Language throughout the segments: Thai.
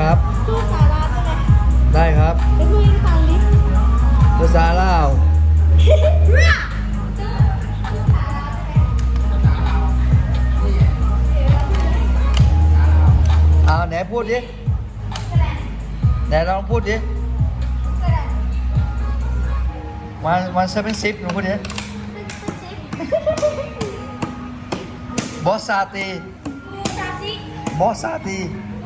ครับ ชื่อซาร่าใช่ไหมได้ครับกูซหลภาษาลาวเอาไหนพูดดิไหนลองพูดดิวันวันเซเว่นซิปหนูพูดดิบอสซาตีบอสซาตี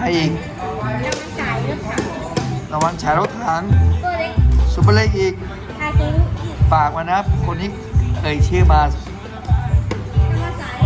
ครอีกรางวัลฉายรถถังซูเปอร์เล็กอีกฝากมานะครับคนนี้เอ่ยชื่อมา